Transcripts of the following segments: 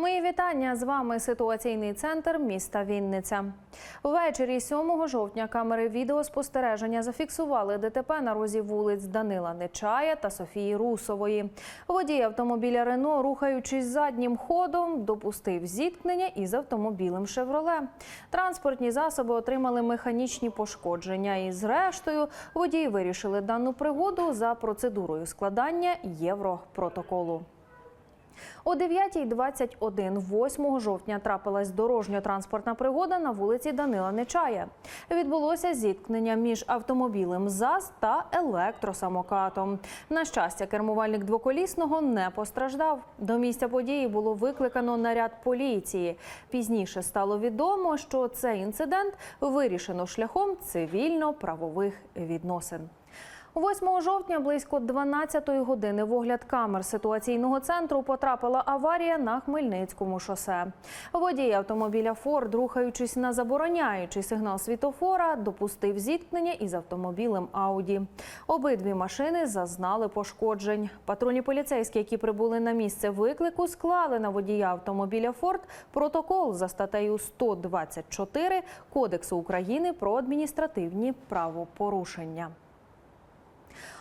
Мої вітання з вами ситуаційний центр міста Вінниця. Ввечері 7 жовтня камери відеоспостереження зафіксували ДТП на розі вулиць Данила Нечая та Софії Русової. Водій автомобіля Рено, рухаючись заднім ходом, допустив зіткнення із автомобілем Шевроле. Транспортні засоби отримали механічні пошкодження. І зрештою водії вирішили дану пригоду за процедурою складання європротоколу. О 9.21 8 жовтня трапилась дорожньо-транспортна пригода на вулиці Данила Нечая. Відбулося зіткнення між автомобілем ЗАЗ та електросамокатом. На щастя, кермувальник двоколісного не постраждав. До місця події було викликано наряд поліції. Пізніше стало відомо, що цей інцидент вирішено шляхом цивільно-правових відносин. 8 жовтня близько 12-ї години в огляд камер ситуаційного центру потрапила аварія на Хмельницькому шосе. Водій автомобіля Форд, рухаючись на забороняючий сигнал світофора, допустив зіткнення із автомобілем Ауді. Обидві машини зазнали пошкоджень. Патрульні поліцейські, які прибули на місце виклику, склали на водія автомобіля Форд протокол за статтею 124 Кодексу України про адміністративні правопорушення.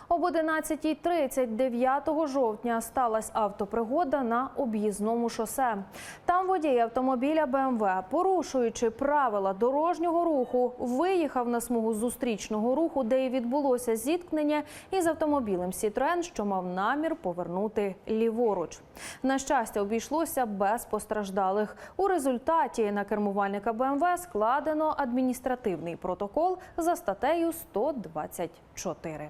Об 11.30 9 жовтня сталася автопригода на об'їзному шосе. Там водій автомобіля БМВ, порушуючи правила дорожнього руху, виїхав на смугу зустрічного руху, де і відбулося зіткнення із автомобілем Сітроен, що мав намір повернути ліворуч. На щастя, обійшлося без постраждалих. У результаті на кермувальника БМВ складено адміністративний протокол за статтею 124.